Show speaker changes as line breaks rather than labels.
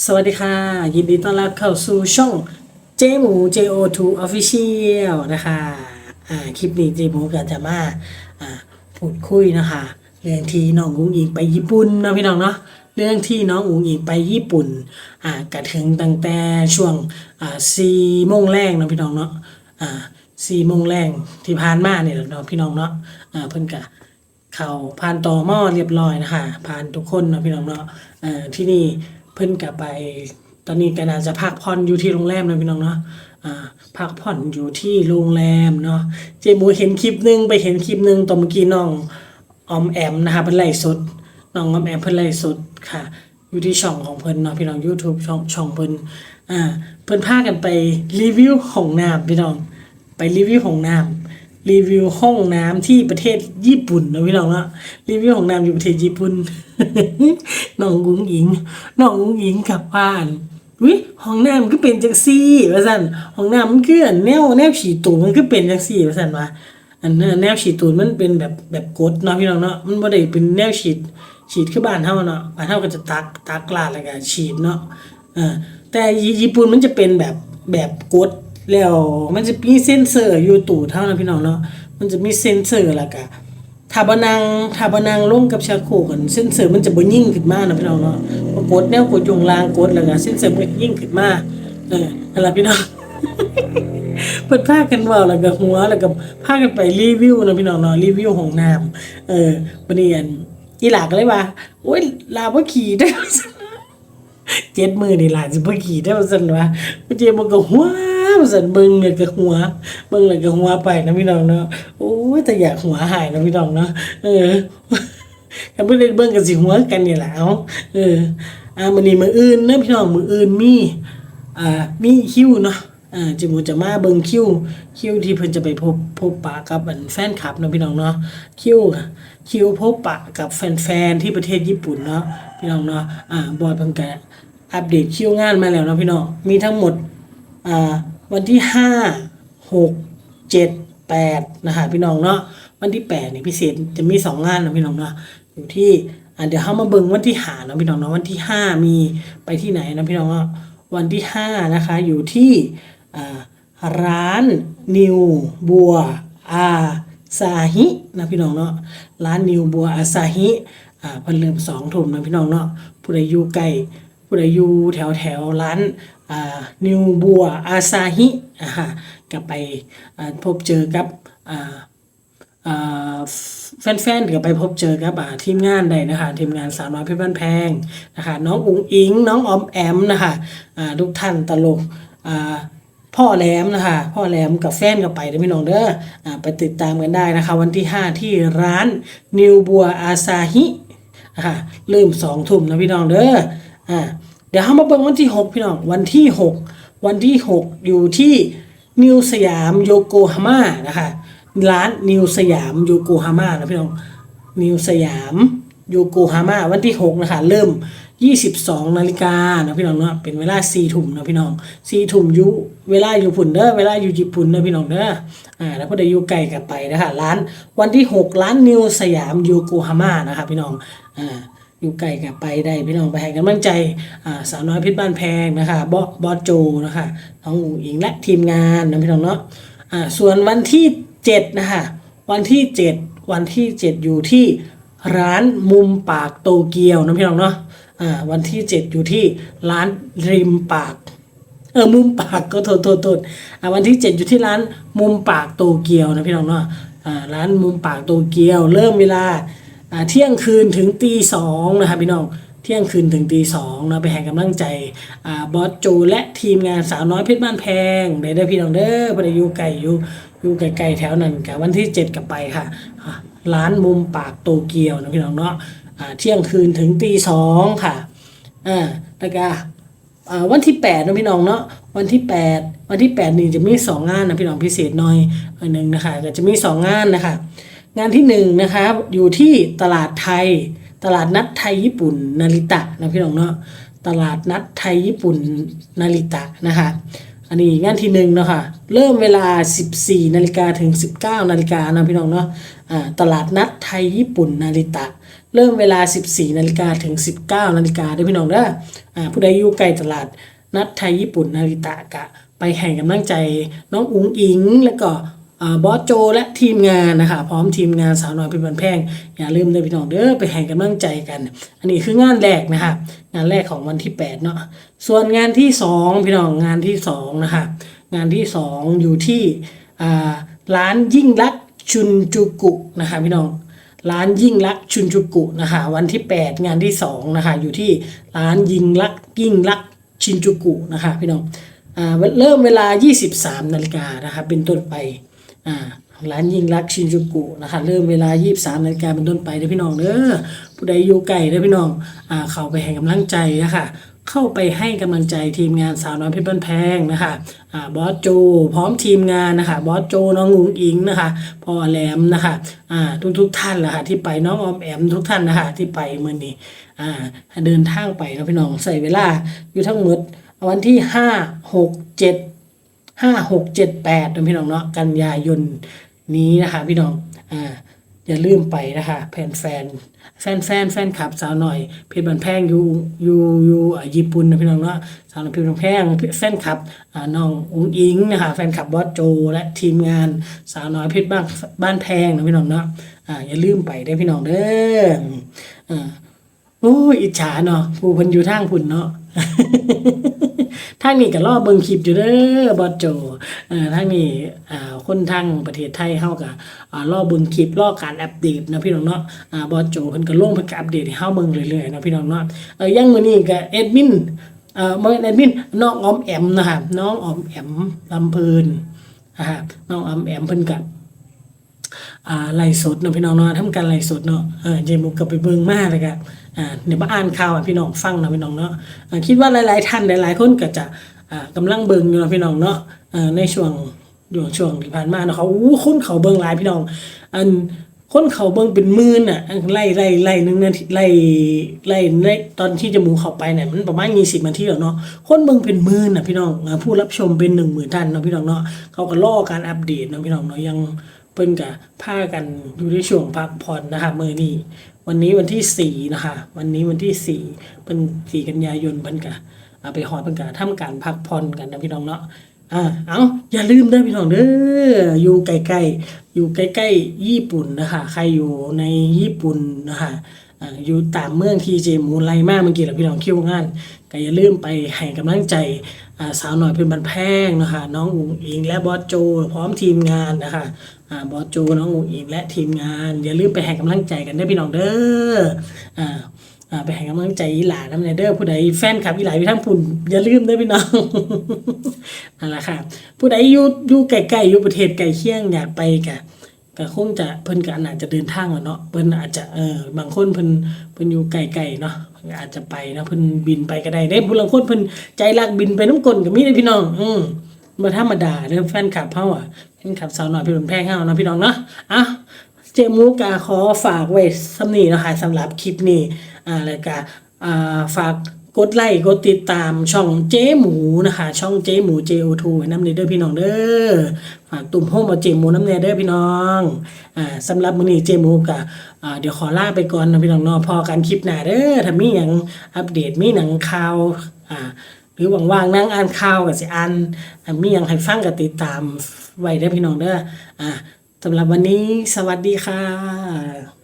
สวัสดีค่ะ ยินดีต้อนรับเข้าสู่ช่องเจหมู JO2 Official นะคะอ่าคลิปนี้เจหมูก็จะมาอ่าพูดคุยนะคะ เรื่องที่น้องอุ๋งอิงไปญี่ปุ่นนะพี่น้องเนาะเรื่องที่น้องอุ๋งอิงไปญี่ปุ่นอ่ากระถึงตั้งแต่ช่วงอ่าสี่โมงแรงเนะพี่น้องเนาะอ่าสี่โมงแรงที่ผ่านมาเนี่ยเนาะพี่น้องเนาะอ่าเพิ่นกะเขาผ่านต่อหม้อเรียบร้อยนะคะผ่านทุกคนนะพี่น้องเนาะอ่อที่นี่ เพิ่นกลับไป ตอนนี้ก็น่าจะพักผ่อนอยู่ที่โรงแรมนะพี่น้องเนาะอ่าพักผ่อนอยู่ที่โรงแรมเนาะเจมูเห็นคลิปหนึงไปเห็นคลิปหนึงตอนเมื่อกี้น้องออมแอมนะคะเพิ่นไลฟ์สดน้องออมแอมเพิ่นไลฟ์สดค่ะอยู่ที่ช่องของเพิ่นเนาะพี่น้อง YouTube ช่องช่องเพิ่นอ่าเพิ่นพากันไปรีวิวห้องน้ำพี่น้อง ไปรีวิวห้องน้ำ รีวิวห้องน้ำที่ประเทศญี่ปุ่นนะพี่น้องเนาะรีวิวห้องน้ำอยู่ประเทศญี่ปุ่นน้องกุ้งอิงน้องกุ้งอิงกลับบ้านวิห้องน้ำมันก็เป็นจังซี่ว่าซั่นห้องน้ำมันคือแนวแนวฉีดตูดมันก็เป็นจังซี่ว่าซั่นว่าอันนั้นแนวฉีดตูดมันเป็นแบบแบบกดเนาะพี่น้องเนาะมันบ่ได้เป็นแนวฉีดฉีดคือบ้านเฮาเนาะบ้านเฮาก็จะตักตักลาดแล้วก็ฉีดเนาะอ่าแต่ญี่ปุ่นมันจะเป็นแบบแบบกด แล้วมันจะมีเซ็นเซอร์อยู่ตูดเท่านั้นพี่น้องเนาะมันจะมีเซ็นเซอร์ล้วก็ถ้าบนังถ้าบนังลงกับชาโคกันเซ็นเซอร์มันจะบ่ยิ่งขึ้นมานะพี่น้องเนาะพอกดแนวกดจงลางกดแล้วก็เซ็นเซอร์มันยิ่งขึ้นมาเออนั่นล่ะพี่น้องเพิ่นพากันเว้าแล้วก็หัวแล้วก็พากันไปรีวิวนะพี่น้องเนาะรีวิวห้องน้ำเออบัดนี้อันอีหลากเลยว่าโอ๊ยลาบ่ขี่ได้ เจ็ดมือนี่หลานสิบ่ขี่ได้ว่าซั่นว่าเจมันก็หัวว่าซั่นเบิ่งเนี่ยก็หัวเบิ่งแล้วก็หัวไปนะพี่น้องเนาะโอ้ยแต่อยากหัวหายนะพี่น้องเนาะเออคันบ่ได้เบิ่งก็สิหัวกันนี่ล่ะเอาเอออ่ามื้อนี้มื้ออื่นเนะพี่น้องมื้ออื่นมีอ่ามีคิวเนาะอ่าจิมูจะมาเบิ่งคิวคิวที่เพิ่นจะไปพบพบปะกับอันแฟนคลับเนาะพี่น้องเนาะคิวคิวพบปะกับแฟนๆที่ประเทศญี่ปุ่นเนาะพี่น้องเนาะอ่าบอยเพิ่นก็ อัปเดตคิวงานมาแล้วนะพี่น้องมีทั้งหมดวันที่ห้าหกเจ็ดแปดนะคะพี่น้องเนาะวันที่แปดนี่ยพิเศษจะมีสองงานนะพี่น้องเนาะอยู่ที่อเดี๋ยวเข้ามาเบิ่งวันที่หานะพี่น้องเนาะวันที่ห้ามีไปที่ไหนนะพี่น้องเนาะวันที่ห้านะคะ อยู่ที่ร้านนิวบัวอาซาฮินะพี่น้องเนาะร้านนิวบัวอาซาฮิอ่าพิ่นเริ่มสองทุ่มนะพี่น้องเนาะผู้ใดอยู่ใกล้ ผู้ใดอยู่แถวแถวร้านนิวบัวอาซาฮิอ่าฮะก็ไปพบเจอกับแฟนๆก็ไปพบเจอกับทีมงานได้นะคะทีมงานสาวน้อยเพชรบ้านแพงนะคะน้องอุ๋งอิง น้องออมแอมนะคะทุกท่านตลกพ่อแหลมนะคะพ่อแหลมกับแฟนก็ไปเด้พี่น้องเด้ออไปติดตามกันได้นะคะ วันที่ 5 ที่ร้านนิวบัวอาซาฮิอ่าเริ่มสองทุ่มนะพี่น้องเด้อ อ่าเดี๋ยวเรามาเบิ่งวันที่ 6 พี่น้อง วันที่ 6 วันที่ 6 อยู่ที่นิวสยามโยโกฮาม่านะคะร้านนิวสยามโยโกฮาม่านะพี่น้องนิวสยามโยโกฮาม่าวันที่ 6 นะคะ เริ่ม 22 นาฬิกานะพี่น้องเนาะเป็นเวลา4ทุ่มนะพี่น้อง4ทุ่มยู่เวลาอยู่ปุ่นเด้อเวลาอยู่ญี่ปุ่นเด้อพี่น้องเด้ออ่าแล้วพอได้อยู่ไกลกันไปนะคะร้านวันที่ 6 ร้านนิวสยามโยโกฮาม่านะคะพี่น้องอ่า อยู่ไกลกับไปได้พี่น้องไปให้กำลังใจสาวน้อยพชรบ้านแพงนะคะบอบอสโจนะคะน้องอุ๋งอิงและทีมงานนะพี่น้องเนาะส่วนวันที่เจ็ดนะคะวันที่เจ็ดวันที่เจ็ดอยู่ที่ร้านมุมปากโตเกียวนะพี่น้องเนาะวันที่เจ็ดอยู่ที่ร้านริมปากเออมุมปากก็โทษโทษโทษวันที่เจ็ดอยู่ที่ร้านมุมปากโตเกียวนะพี่น้องเนาะร้านมุมปากโตเกียว เริ่มเวลา เที่ยงคืนถึงตีสองนะครับพี่น้องเที่ยงคืนถึงตีสองนะไปให้กำลังใจอบอสโจและทีมงานสาวน้อยเพชรบ้านแพงได้ได้อพี่น้องเด้อพอดีอยู่ไกลอยู่อยู่ไกลๆแถวนั้นกับวันที่เจ็ดกับไปค่ะ ร้านมุมปากโตเกียวนะพี่น้องเนาะเที่ยงคืนถึงตีสองค่ะอ่าแล้วก็อ่าวันที่แปดนะพี่น้องเนาะวันที่แปดวันที่แปดนี่จะมีสองงานนะพี่น้องพิเศษหน่อยหนึ่งนะคะก็จะมีสองงานนะคะ งานที่หนึ่งนะคะอยู่ที่ตลาดไทย ตลาดนัดไทยญี่ปุ่นนาริตะนะพี่น้องเนาะตลาดนัดไทยญี่ปุ่นนาริตะนะคะอันนี้งานที่หนึ่งเนาะค่ะเริ่มเวลา 14นาฬิกาถึง 19นาฬิกานะพี่น้องเนาะตลาดนัดไทยญี่ปุ่นนาริตะ เริ่มเวลา 14นาฬิกาถึง 19นาฬิกาด้อพี่น้องเด้อผู้ใดอยู่ใกล้ตลาดนัดไทยญี่ปุ่นนาริตะกะ ไปให้กำลังใจน้องอุ๋งอิง แล้วก็ บอสโจและทีมงานนะคะพร้อมทีมงานสาวน้อยเเป็นบันแพงอย่าลืมเด้อพี่น้องเด้อไปให้กำลังใจกัน อันนี้คืองานแรกนะคะงานแรกของวันที่8เนาะส่วนงานที่ 2 พี่น้องงานที่2นะคะงานที่ 2 อยู่ที่ร้านยิ่งรักชุนจูกุนะคะพี่น้องร้านยิ่งรักชุนจูกุนะคะวันที่ 8 งานที่2นะคะอยู่ที่ร้านยิ่งรักยิ่งรักชินจูกุนะคะพี่น้องอเริ่มเวลา 23นาฬิกานะคะเป็นต้นไป ร้านยิ่งรักชินจูกุนะคะเริ่มเวลา 23นาฬิกาเป็นต้นไปเด้อพี่น้องเด้อผู้ใดอยู่ไกลเด้อพี่น้องอ่าเข้าไปให้กำลังใจนะคะเข้าไปให้กำลังใจทีมงานสาวน้อยเพชรบ้านแพงนะคะอ่าบอสโจ พร้อมทีมงานนะคะบอสโจน้องงุงอิงนะคะพ่อแหลมนะคะอ่าทุกทุกท่านแหละคะที่ไปน้องออมแอมทุกท่านนะคะที่ไปเมื่อนี้อ่าเดินทางไปนะพี่น้องใส่เวลาอยู่ทั้งหมดวันที่ห้าหกเจ็ด ห้าหกเจ็ดแปดนะพี่น้องเนาะกันยายนนี้นะคะ พี่น้องอ่าอย่าลืมไปนะคะแฟนแฟนแฟนแฟนแฟนคลับสาวหน่อย เพชรบันแพงอยู่อยู่อยู่อ่าญี่ปุ่นนะพี่น้องเนาะสาวหน่อยเพชรบันแพงแฟนคลับอ่าน้องอุ้งอิงนะคะแฟนคลับบอสโจ และทีมงานสาวน้อยเพชรบ้านบ้านแพงนะพี่น้องเนาะอ่าอย่าลืมไปได้พี่น้องเด้ออ่าโอ้อิจฉาเนาะผู้พิ่นอยู่ทางพุ่นเนาะ ทางนี้ก็รอเบิ่งคลิปอยู่เด้อบอสโจเอ่อทางนี้อ่าคนทางประเทศไทยเฮาก็อ่ารอเบิ่งคลิปรอการอัปเดตนะพี่น้องเนาะอ่าบอสโจเพิ่นก็ลงเพิ่นก็อัปเดตให้เฮาเบิ่งเรื่อยๆนะพี่น้องเนาะเอ่อยังมื้อนี้ก็แอดมินเอ่อบ่แม่นแอดมินน้องออมแอมนะครับน้องออมแอมลำเพินนะครับน้องออมแอมเพิ่นก็ อ่าไล่สดเนาะพี่น้องเนาะทำการไล่สดเนาะเออเจมุกก็ไปเบิ่งมาเลยก็อ่าเดี๋ยวมาอ่านข่าวให้พี่น้องฟังเนาะพี่น้องเนาะคิดว่าหลายๆท่านหลายๆคนก็จะอ่ากำลังเบิ่งอยู่เนาะพี่น้องเนาะอ่อในช่วงช่วงช่วงที่ผ่านมาเนาะเขาอู้คนเขาเบิ่งหลายพี่น้อง อันคนเขาเบิ่งเป็นหมื่นอะอันไล่ไล่ไล่หนึ่งนาทีไล่ไล่ไล่ตอนที่จมูกเข้าไปเนี่ยมันประมาณ20นาทีแล้วเนาะคนเบิ่งเป็นหมื่นอะพี่น้องผู้รับชมเป็น10,000ท่านเนาะพี่น้องเนาะเขาก็รอการอัปเดตเนาะพี่น้องเนาะยัง เพิ่นกะพากันอยู่ในช่วงพักผ่อนนะคะมื้อนี้วันนี้วันที่สี่นะคะวันนี้วันที่สี่เป็นสี่กันยายนเพิ่นกะเอาไปฮอดเพิ่นกะทำการพักผ่อนกันนะพี่น้องเนาะอ่าเอาอย่าลืมเด้อพี่น้องเด้ออยู่ใกล้ๆอยู่ใกล้ๆญี่ปุ่นนะคะใครอยู่ในญี่ปุ่นนะคะอ่าอยู่ตามเมืองที่เจมูนไลมากเมื่อกี้แหละพี่น้องคิวงานก็อย่าลืมไปให้กำลังใจ สาวหน่อยเป็นบันแพงนะคะน้องอุ๋งอิงและบอสโจ พร้อมทีมงานนะคะบอสโจน้องอุ๋งอิงและทีมงานอย่าลืมไปให้กำลังใจกันเด้พี่น้องเด้ออ่าไปให้กำลังใจอีหลาน้ำในเด้อผู้ใดแฟนคลับอีหลาอยู่ทั้งปุ่นอย่าลืมเด้อพี่น้องนั่นแหละค่ะ ผู้ใดอยู่อยู่ใกล้ๆอยู่ประเทศใกลเคียงอยากไปกะ ก็คงจะเพิ่นก็อาจจะเดินทางแล้วเนาะเพิ่นอาจจะเออบางคนเพิ่นเพิ่นอยู่ไกลๆเนาะอาจจะไปเนาะเพิ่นบินไปก็ได้เด้ผู้ลางคนเพิ่นใจรักบินไปน้ำกลนก็มีเด้พี่น้อง อืมบ่ธรรมดาเด้อแฟนคลับเฮาอะแฟนคลับสาวน้อยเพี่นแพงเฮาเนาะพี่น้องเนาะอะเจมูกาขอฝากไว้สำนี้นะคะสำหรับคลิปนี้อ่าแล้วก็อ่าฝาก กดไลค์กดติดตามช่องเจ๊หมูนะคะ ช่องเจ๊หมู JO2 น้ำเนเด้อพี่น้องเด้อฝากตุ่มโฮมเอาเจ๊หมูน้ำเนเด้อพี่น้องอ่าสำหรับมื้อนี้เจ๊หมูกะอ่าเดี๋ยวขอลาไปก่อนนะพี่น้องเนาะพอกันคลิปหน้าเด้อถ้ามีหยังอัปเดตมีหนังข่าวอ่าหรือว่างๆนั่งอ่านข่าวกับสิอ่านมีอย่างให้ฟังกับติดตามไว้ได้อพี่น้องเด้ออะสำหรับวันนี้สวัสดีค่ะ